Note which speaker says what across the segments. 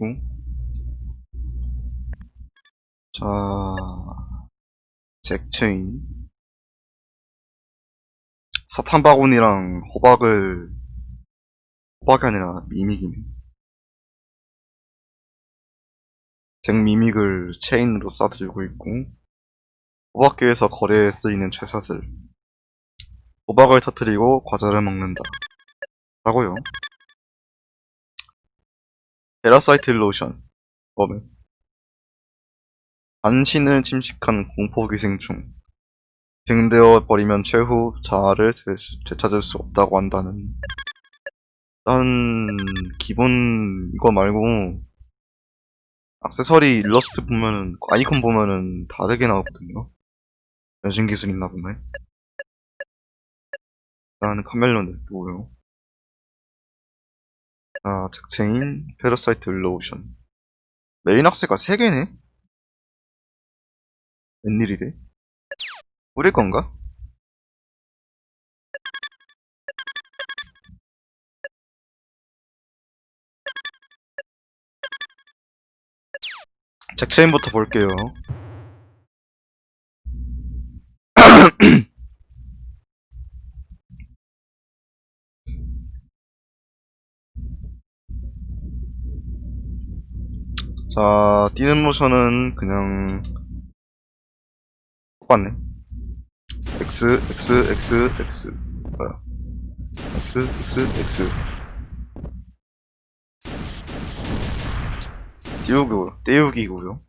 Speaker 1: 응? 자, 잭체인. 사탄 바구니랑 호박을, 호박이 아니라 미믹이네. 잭 미믹을 체인으로 싸들고 있고, 호박교에서 거래에 쓰이는 쇠사슬. 호박을 터뜨리고 과자를 먹는다. 라고요. 베라사이트 로션. 범은 안신을 침식한 공포기생충. 등되어 버리면 최후 자아를 되- 되찾을 수 없다고 한다는. 일단, 기본, 이거 말고, 액세서리 일러스트 보면은, 아이콘 보면은 다르게 나오거든요. 변신 기술 있나 보네. 일단, 카멜론을 보고요. 아, 특징인, 페러사이트 로션. 메인 악세가 3개네? 웬일이래? 우리 건가? 잭체인부터 볼게요. 자, 뛰는 모션은 그냥 똑같네. X, X, X, X. 뭐야? X, X, X. 띄우고, 띄우기고요.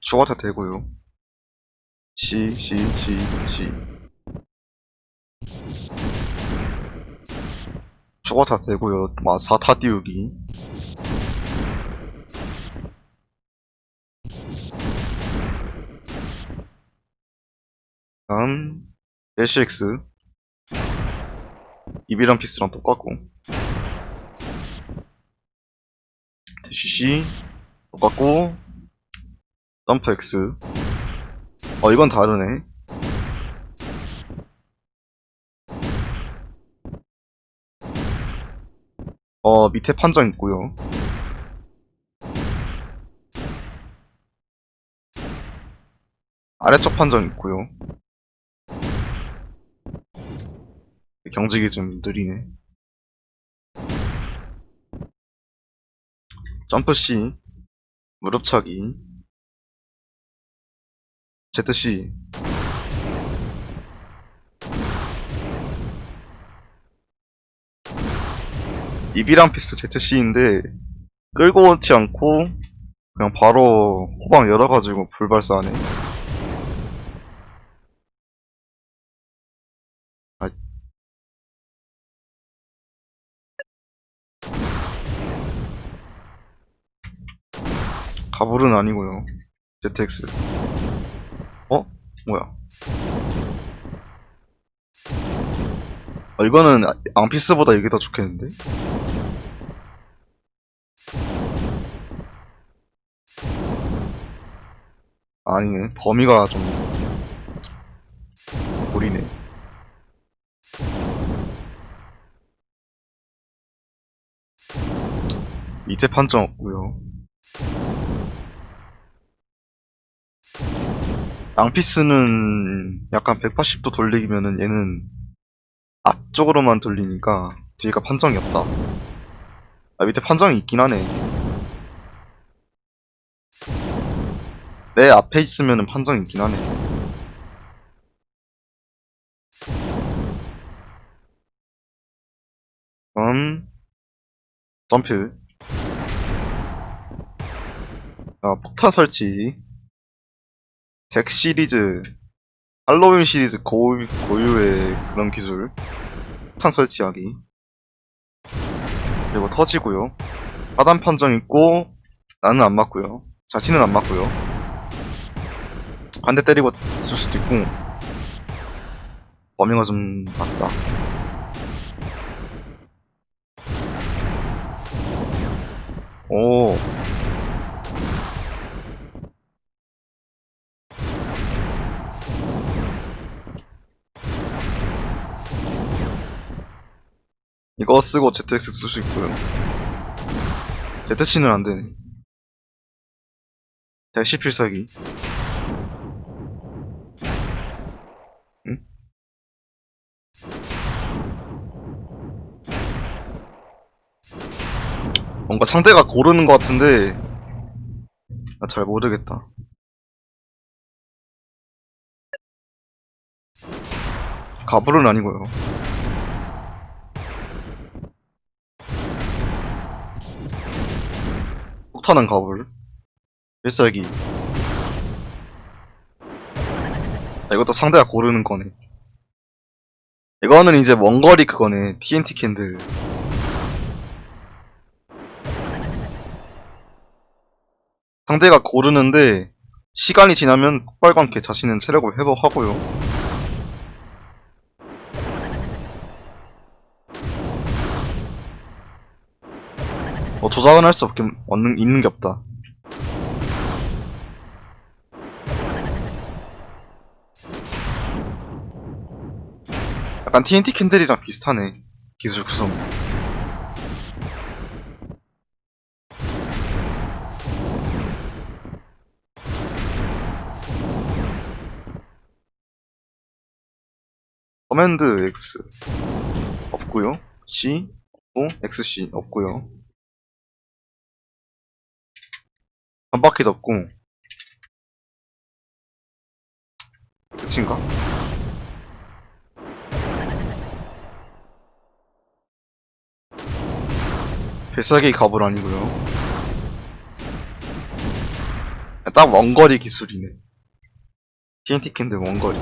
Speaker 1: 추가타 되고요. C, C, C, C. 추가타 되고요. 마, 4타 띄우기. 다음, X. 이비랑 피스랑 똑같고. 대시 C. 똑같고. 점프 X. 어, 이건 다르네. 어, 밑에 판정 있고요. 아래쪽 판정 있고요. 경직이 좀 느리네. 점프 C, 무릎 차기, Z 이비랑 피스 Z C인데 끌고 오지 않고 그냥 바로 호방 열어가지고 불 발사하네. 아. 가불은 아니고요. ZX. 어? 뭐야? 아, 이거는 아- 앙피스보다 이게 더 좋겠는데? 아니네. 범위가 좀 보리네. 이제 판정 없고요. 앙피스는 약간 180도 돌리면은 얘는 앞쪽으로만 돌리니까 뒤가 판정이 없다. 아, 밑에 판정이 있긴 하네. 내 앞에 있으면은 판정이 있긴 하네. 음, 점프. 아, 폭탄 설치. 잭 시리즈, 할로윈 시리즈 고유, 고유의 그런 기술. 폭탄 설치하기. 그리고 터지고요. 하단 판정 있고, 나는 안 맞고요. 자신은 안 맞고요. 한대 때리고 쓸 수도 있고, 범위가 좀 낮다. 오. 이거 쓰고 ZX 쓸 수 있고요. ZC는 안 되네. 대시 필살기. 뭔가 상대가 고르는 것 같은데, 나잘 모르겠다. 가불은 아니고요. 폭탄은 가불. 필살기. 아, 이것도 상대가 고르는 거네. 이거는 이제 원거리 그거네. TNT 캔들. 상대가 고르는데 시간이 지나면 함께 자신은 체력을 회복하고요. 뭐 조작은 할 수 없긴 없는 있는 게 없다. 약간 TNT 캔들이랑 비슷하네. 기술 구성. 커맨드 X 없고요. C 없고 XC 없고요. 한 바퀴도 없고 끝인가? 필살기 갑을 아니고요. 딱 원거리 기술이네. TNT 캔들 원거리.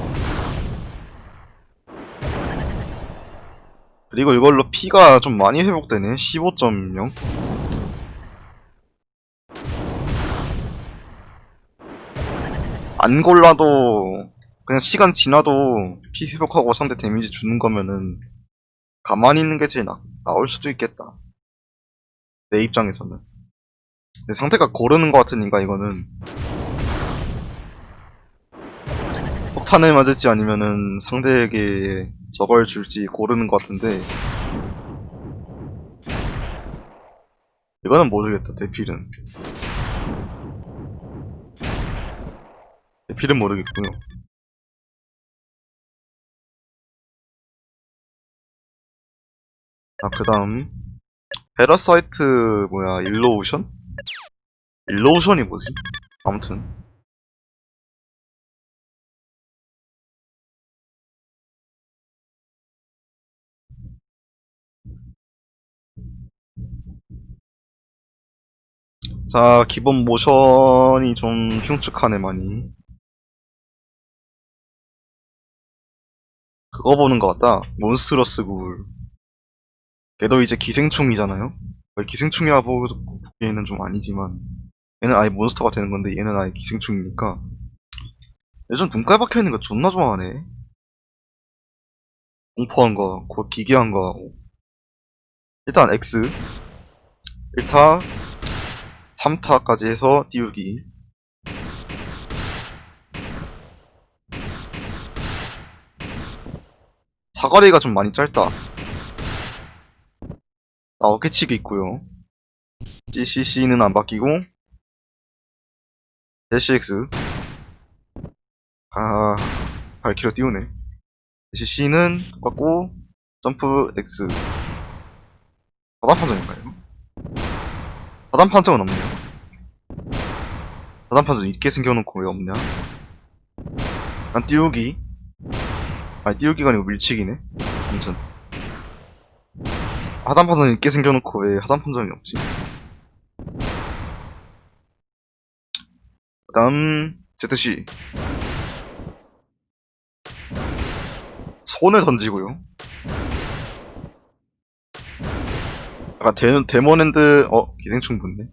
Speaker 1: 그리고 이걸로 피가 좀 많이 회복되네. 15.0. 안 골라도 그냥 시간 지나도 피 회복하고 상대 데미지 주는 거면은 가만히 있는 게 제일 나, 나올 수도 있겠다. 내 입장에서는. 근데 상대가 고르는 것 같으니까 이거는 폭탄을 맞을지 아니면은 상대에게 저걸 줄지 고르는 것 같은데. 이거는 모르겠다 대필은. 대필은 모르겠고요. 아그 다음. 베러사이트 뭐야 일로오션? 일로오션이 뭐지? 아무튼 자 기본 모션이 좀 흉측하네 많이. 그거 보는 것 같다. 몬스트러스 굴 걔도 이제 기생충이잖아요? 기생충이라고 보기에는 좀 아니지만 얘는 아예 몬스터가 되는 건데 얘는 아예 기생충이니까. 요즘 눈깔 박혀 있는 거 존나 좋아하네. 공포한 거, 곧 기괴한 거 일단 X. 1타 3타까지 해서 띄우기. 사거리가 좀 많이 짧다. 나 어깨치기 있고요. CCC는 안 바뀌고. DCX 아 발키로 띄우네. CC는 똑같고 점프 X. 하단 판정인가요? 하단 판정은 없네요 하단 판정 있게 생겨놓고 왜 없냐? 난 띄우기. 아니 띄우기가 아니고 밀치기네. 아무튼. 하단 판정 있게 생겨놓고 왜 하단 판정이 없지? 그 다음 ZC 손을 던지고요. 약간 데, 데모랜드 어 기생충 붙네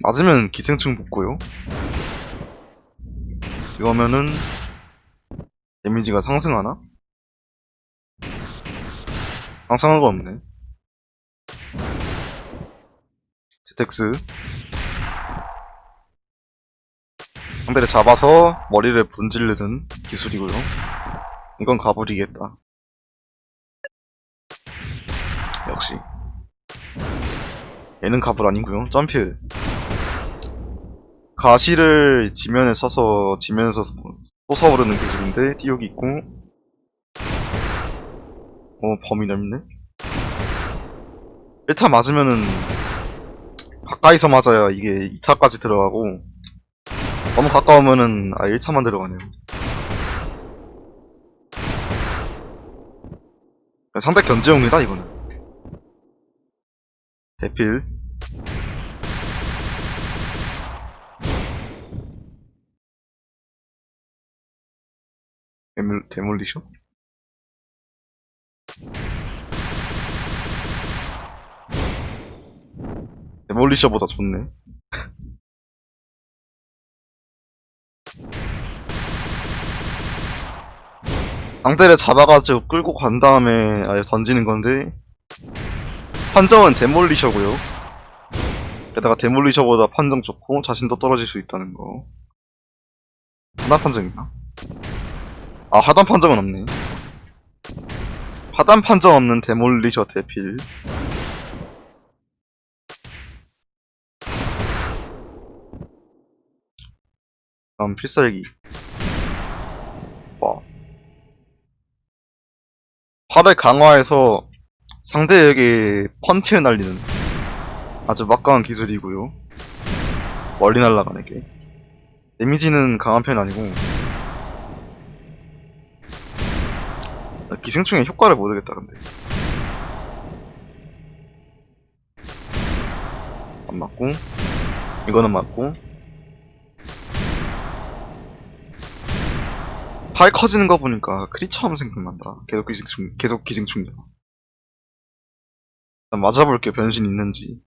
Speaker 1: 맞으면 기생충 붙고요 이거면은 데미지가 상승하나? 상승한 거 없네 ZX 상대를 잡아서 머리를 분질르는 기술이고요 이건 가버리겠다 역시. 얘는 갑을 아니고요. 점프. 가시를 지면에 써서 지면에서 솟아오르는 기술인데 띄우기 있고. 어 범위 넓네. 1타 맞으면은 가까이서 맞아야 이게 2타까지 들어가고 너무 가까우면은 아 1타만 들어가네요. 상대 견제용이다 이거는. 대필 데몰, 데몰리셔? 데몰리셔보다 좋네. 상대를 잡아가지고 끌고 간 다음에 아예 던지는 건데 판정은 데몰리셔고요. 게다가 데몰리셔보다 판정 좋고 자신도 떨어질 수 있다는 거. 하나 판정이나? 아 하단 판정은 없네. 하단 판정 없는 데몰리셔 대필. 다음 필살기. 와. 팔을 강화해서 상대에게 펀치를 날리는 아주 막강한 기술이고요. 멀리 날아가는 게. 데미지는 강한 편 아니고 기생충의 효과를 모르겠다 근데. 안 맞고. 이거는 맞고. 팔 커지는 거 보니까 크리처럼 생각난다. 계속 기생충 계속 기생충이야. 일단 맞아볼게 변신 있는지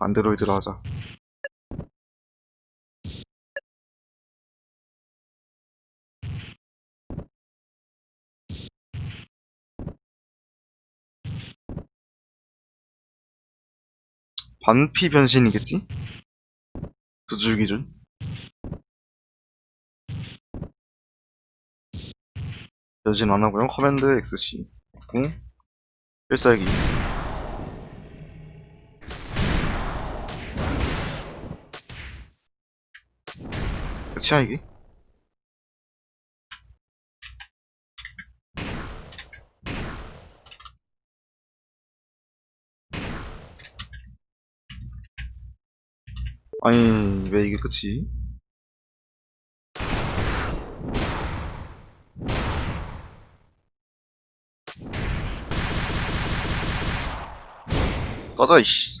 Speaker 1: 안드로이드로 하자. 반피 변신이겠지? 두줄 기준? 변신 안 하고요. 커맨드 XC 있고 필살기 끝이야 이게? 아니 왜 이게 끝이? 꺼져 이씨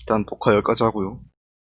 Speaker 1: 일단 녹화 여기까지 하고요